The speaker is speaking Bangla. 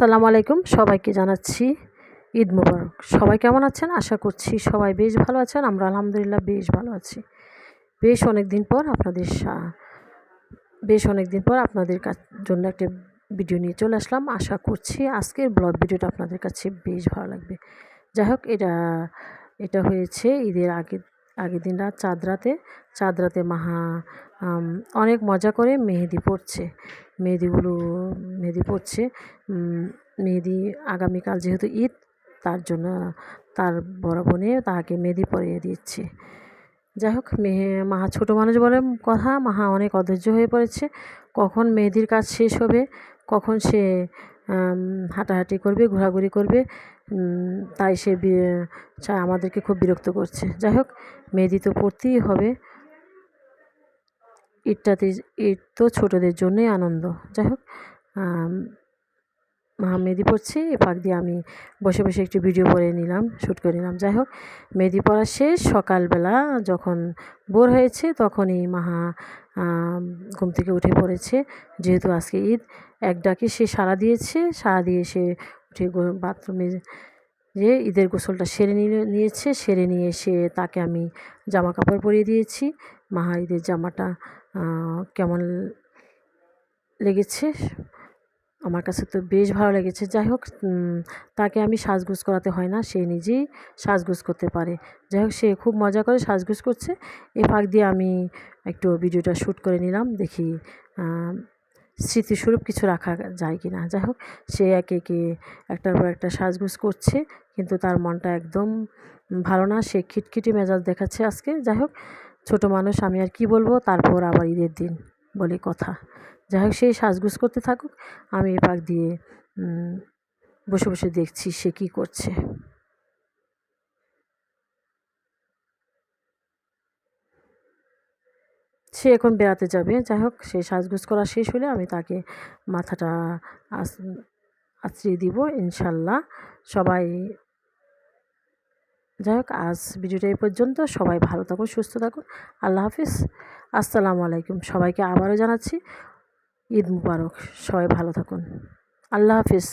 সালাম আলাইকুম, সবাইকে জানাচ্ছি ঈদ মুবারক। সবাই কেমন আছেন? আশা করছি সবাই বেশ ভালো আছেন। আমরা আলহামদুলিল্লাহ বেশ ভালো আছি। বেশ অনেক দিন পর আপনাদের বেশ অনেক দিন পর আপনাদের জন্য একটা ভিডিও নিয়ে চলে আসলাম। আশা করছি আজকের ব্লগ ভিডিওটা আপনাদের কাছে বেশ ভালো লাগবে। যাই হোক, এটা এটা হয়েছে ঈদের আগে আগের দিন রাত চাঁদ রাতে চাঁদ রাতে মাহা অনেক মজা করে মেহেদি পড়ছে মেহেদিগুলো, মেহেদি পড়ছে মেহেদি আগামীকাল যেহেতু ঈদ, তার জন্য তার বড় বোনে তাকে মেহেদি পরিয়ে দিচ্ছে। যাই হোক, মেহে, মাহা ছোটো মানুষ বলে কথা, মাহা অনেক অধৈর্য হয়ে পড়েছে। কখন মেহেদির কাজ শেষ হবে, কখন সে হাঁটাহাঁটি করবে, ঘোরাঘুরি করবে তাই সে আমাদেরকে খুব বিরক্ত করছে। যাই হোক, মেহেদি তো পড়তেই হবে। ঈদটাতে ইট তো ছোটোদের জন্যই আনন্দ। যাই হোক মেহেদি পড়ছে এ ফাঁক দিয়ে আমি বসে বসে একটু ভিডিও করে নিলাম শ্যুট করে নিলাম। যাই হোক মেহেদি পড়া শেষ, সকালবেলা যখন বোর হয়েছে তখনই মাহা ঘুম থেকে উঠে পড়েছে। যেহেতু আজকে ঈদ, এক ডাকে সে সাড়া দিয়েছে, সাড়া দিয়ে সে উঠে বাথরুমে যে ঈদের গোসলটা সেরে নিয়ে নিয়েছে, সেরে নিয়ে এসে তাকে আমি জামা কাপড় পরিয়ে দিয়েছি। মাহা, ঈদের জামাটা কেমন লেগেছে? আমার কাছে তো বেশ ভালো লেগেছে। যাই হোক তাকে আমি সাজগোজ করাতে হয় না, সে নিজেই সাজগোজ করতে পারে। যাই হোক, সে খুব মজা করে সাজগোজ করছে। এ ফাঁক দিয়ে আমি একটু ভিডিওটা শ্যুট করে নিলাম, দেখি স্মৃতিস্বরূপ কিছু রাখা যায় কি না যাই হোক, সে একে একে একটার পর একটা সাজগোজ করছে, কিন্তু তার মনটা একদম ভালো না। সে খিটখিটি মেজাজ দেখাচ্ছে আজকে। যাই হোক, ছোটো মানুষ, আমি আর কি বলব? তারপর আবার ঈদের দিন। বলে কথা। যাই হোক সেই সাজগোজ করতে থাকুক, আমি এ পাক দিয়ে বসে বসে দেখছি সে কী করছে। সে এখন বেড়াতে যাবে। যাই হোক সে সাজগোজ করা শেষ হলে আমি তাকে মাথাটা আঁচড়িয়ে দিব, ইনশাল্লাহ। সবাই যাই হোক, আজ ভিডিওটা এই পর্যন্ত। সবাই ভালো থাকুন, সুস্থ থাকুন। আল্লাহ হাফিজ। আসসালামু আলাইকুম। সবাইকে আবারও জানাচ্ছি ঈদ মুবারক। সবাই ভালো থাকুন। আল্লাহ হাফিজ।